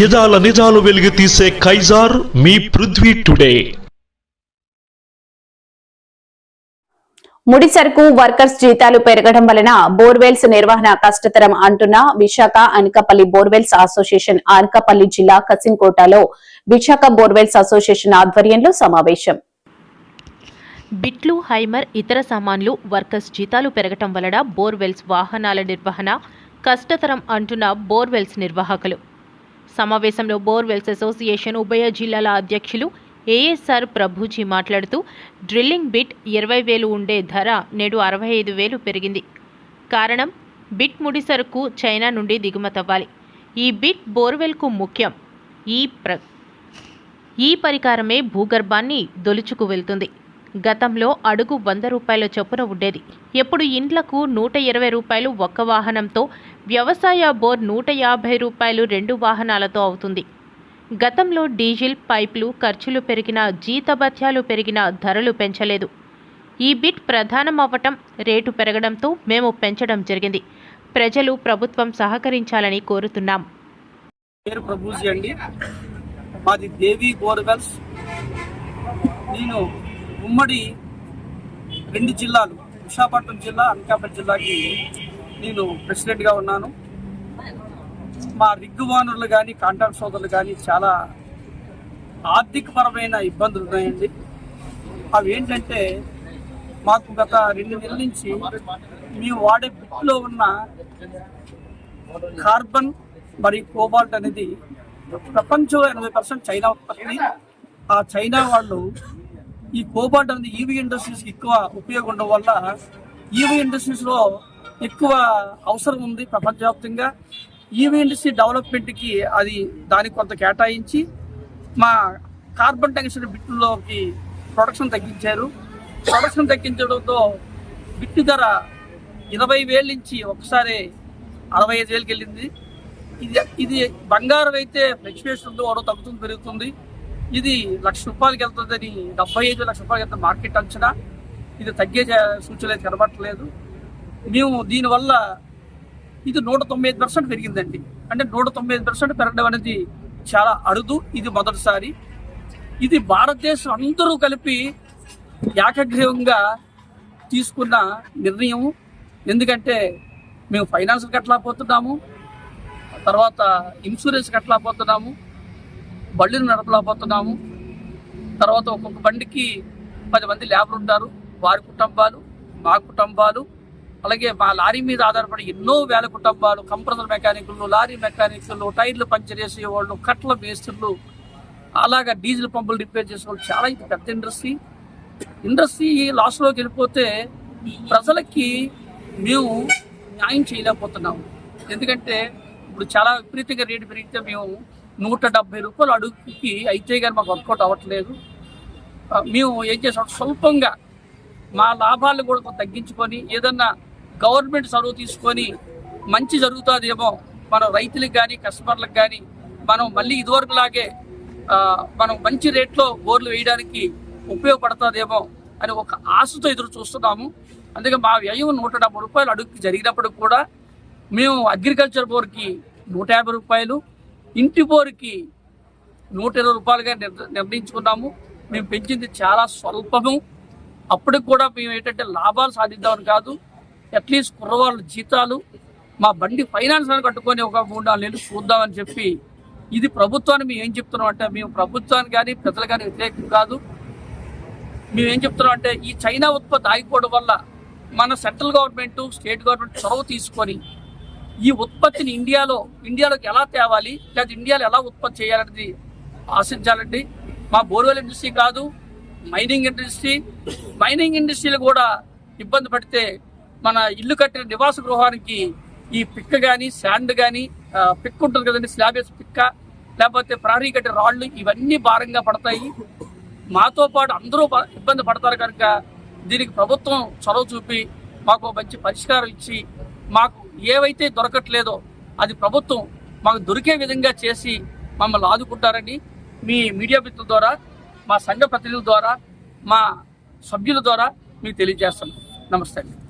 యదాల నిజాలు వెలుగు తీసే కైజార్ మీ పృథ్వీ టుడే. ముడి సరుకు వర్కర్స్ జీతాలు పెరగడం వలన బోర్వెల్స్ నిర్వహణ కష్టతరం అంటున్న విశాఖ అనకపల్లి బోర్వెల్స్ అసోసియేషన్ అనకపల్లి జిల్లా కసింకోటలో విశాఖ బోర్వెల్స్ అసోసియేషన్ ఆధ్వర్యంలో సమావేశం. బిట్లు హైమర్ ఇతర సామాన్లు వర్కర్స్ జీతాలు పెరగటం వలన బోర్వెల్స్ వాహనాల నిర్వహణ కష్టతరం అంటున్న బోర్వెల్స్ నిర్వాహకులు. సమావేశంలో బోర్వెల్స్ అసోసియేషన్ ఉభయ జిల్లాల అధ్యక్షులు ఏఎస్ఆర్ ప్రభుజీ మాట్లాడుతూ డ్రిల్లింగ్ బిట్ ఇరవై వేలు ఉండే ధర నేడు అరవై ఐదు వేలు పెరిగింది. కారణం బిట్ ముడి సరుకు చైనా నుండి దిగుమతవ్వాలి. ఈ బిట్ బోర్వెల్కు ముఖ్యం. ఈ ప్ర ఈ పరికారమే భూగర్భాన్ని దొలుచుకు వెళ్తుంది. గతంలో అడుగు వంద రూపాయల చొప్పున ఉండేది. ఎప్పుడు ఇండ్లకు నూట ఇరవై రూపాయలు ఒక్క వాహనంతో వ్యవసాయ బోర్ నూట యాభై రూపాయలు రెండు వాహనాలతో అవుతుంది. గతంలో డీజిల్ పైపులు ఖర్చులు పెరిగిన జీతభత్యాలు పెరిగిన ధరలు పెంచలేదు. ఈ బిట్ ప్రధానం అవ్వటం రేటు పెరగడంతో మేము పెంచడం జరిగింది. ప్రజలు ప్రభుత్వం సహకరించాలని కోరుతున్నాం. పేరు ప్రభుజీ అండి. మాది దేవి బోర్వెల్స్. నేను ఉమ్మడి రెండు జిల్లాలు విశాఖపట్నం జిల్లా అనకాపల్లి జిల్లాకి నేను ప్రెసిడెంట్గా ఉన్నాను. మా రిగ్గు వానరులు కానీ కాంట్రాక్ట్ సోదరులు కానీ చాలా ఆర్థికపరమైన ఇబ్బందులు ఉన్నాయండి. అవి ఏంటంటే మాకు గత రెండు నెలల నుంచి మేము వాడే బిట్లో ఉన్న కార్బన్ మరియు కోబాల్ట్ అనేది ప్రపంచంలో ఎనభై పర్సెంట్ చైనా ఉత్పత్తి. ఆ చైనా వాళ్ళు ఈ కోబాల్ట్ అనేది ఈవీ ఇండస్ట్రీస్కి ఎక్కువ ఉపయోగం ఉండడం వల్ల ఈవీ ఇండస్ట్రీస్లో ఎక్కువ అవసరం ఉంది ప్రపంచవ్యాప్తంగా. ఈవీ ఇండస్ట్రీ డెవలప్మెంట్కి అది దానికి కొంత కేటాయించి మా కార్బన్ టెన్షన్ బిట్టులోకి ప్రొడక్షన్ తగ్గించారు. ప్రొడక్షన్ తగ్గించడంతో బిట్టు ధర ఇరవై వేల నుంచి ఒకసారి అరవై ఐదు వేలకి వెళ్ళింది. ఇది ఇది బంగారం అయితే ఫ్లక్చువేషన్ ఉందో తగ్గుతుంది పెరుగుతుంది. ఇది లక్ష రూపాయలకి వెళ్తుందని డెబ్బై ఐదు లక్ష రూపాయలకి వెళ్తుంది మార్కెట్ అంచనా ఇది తగ్గే సూచనలు అయితే మేము దీనివల్ల ఇది నూట తొంభై ఐదు పర్సెంట్ పెరిగిందండి. అంటే నూట తొంభై ఐదు పర్సెంట్ పెరగడం అనేది చాలా అరుదు ఇది మొదటిసారి. ఇది భారతదేశం అందరూ కలిపి ఏకగ్రీవంగా తీసుకున్న నిర్ణయం ఎందుకంటే మేము ఫైనాన్స్ కట్టలేకపోతున్నాము తర్వాత ఇన్సూరెన్స్ కట్టలేకపోతున్నాము బళ్ళును నడపలేకపోతున్నాము. తర్వాత ఒక్కొక్క బండికి పది మంది లేబర్ ఉంటారు. వారి కుటుంబాలు మా కుటుంబాలు అలాగే మా లారీ మీద ఆధారపడి ఎన్నో వేల కుటుంబాలు కంప్రెసర్ మెకానిక్లు లారీ మెకానిక్లు టైర్లు పంచర్ చేసేవాళ్ళు కట్ల మేస్త్రులు అలాగా డీజిల్ పంపులు రిపేర్ చేసేవాళ్ళు. చాలా ఇది పెద్ద ఇండస్ట్రీ. ఇండస్ట్రీ లాస్ట్లోకి వెళ్ళిపోతే ప్రజలకి మేము న్యాయం చేయలేకపోతున్నాము. ఎందుకంటే ఇప్పుడు చాలా విపరీతంగా రేటు పెరిగితే మేము నూట డెబ్బై రూపాయలు అడుగుకి అయితే కానీ మాకు వర్కౌట్ అవ్వట్లేదు. మేము ఏం చేసాం? స్వల్పంగా మా లాభాలను కూడా కొంత తగ్గించుకొని ఏదన్నా గవర్నమెంట్ చదువు తీసుకొని మంచి జరుగుతుందేమో మన రైతులకు కానీ కస్టమర్లకు కానీ మనం మళ్ళీ ఇదివరకులాగే మనం మంచి రేట్లో బోర్లు వేయడానికి ఉపయోగపడుతుందేమో అని ఒక ఆశతో ఎదురు చూస్తున్నాము. అందుకే మా వ్యయం నూట డెబ్బై రూపాయలు అడుగుకి జరిగినప్పటికి కూడా మేము అగ్రికల్చర్ బోర్కి నూట యాభై రూపాయలు ఇంటి బోరికి నూట ఇరవై రూపాయలుగా నిర్ణయించుకున్నాము. మేము పెంచింది చాలా స్వల్పము. అప్పటికి కూడా మేము ఏంటంటే లాభాలు సాధిద్దామని కాదు అట్లీస్ట్ కుర్రవాళ్ళ జీతాలు మా బండి ఫైనాన్స్ అని కట్టుకొని ఒక మూడు నాలుగు నెలలు చూద్దామని చెప్పి ఇది ప్రభుత్వాన్ని మేము ఏం చెప్తున్నాం అంటే మేము ప్రభుత్వానికి కానీ ప్రజలు కానీ వ్యతిరేకం కాదు. మేము ఏం చెప్తున్నాం అంటే ఈ చైనా ఉత్పత్తి ఆగిపోవడం వల్ల మన సెంట్రల్ గవర్నమెంట్ స్టేట్ గవర్నమెంట్ చొరవ తీసుకొని ఈ ఉత్పత్తిని ఇండియాలో ఇండియాలోకి ఎలా తేవాలి లేదా ఇండియాలో ఎలా ఉత్పత్తి చేయాలనేది ఆశించాలండి. మా బోర్వెల్ ఇండస్ట్రీ కాదు మైనింగ్ ఇండస్ట్రీ. మైనింగ్ ఇండస్ట్రీలు కూడా ఇబ్బంది పడితే మన ఇల్లు కట్టిన నివాస గృహానికి ఈ పిక్క కానీ శాండ్ కానీ పిక్ ఉంటుంది కదండి స్లాబ్ వేసి పిక్క లేకపోతే ప్రహరీ కట్టిన రాళ్ళు ఇవన్నీ భారంగా పడతాయి. మాతో పాటు అందరూ ఇబ్బంది పడతారు కనుక దీనికి ప్రభుత్వం చొరవ చూపి మాకు మంచి పరిష్కారం ఇచ్చి మాకు ఏవైతే దొరకట్లేదో అది ప్రభుత్వం మాకు దొరికే విధంగా చేసి మమ్మల్ని ఆదుకుంటారని మీ మీడియా మిత్రుల ద్వారా మా సంఘ ప్రతినిధుల ద్వారా మా సభ్యుల ద్వారా మీకు తెలియజేస్తున్నాం. నమస్తే అండి.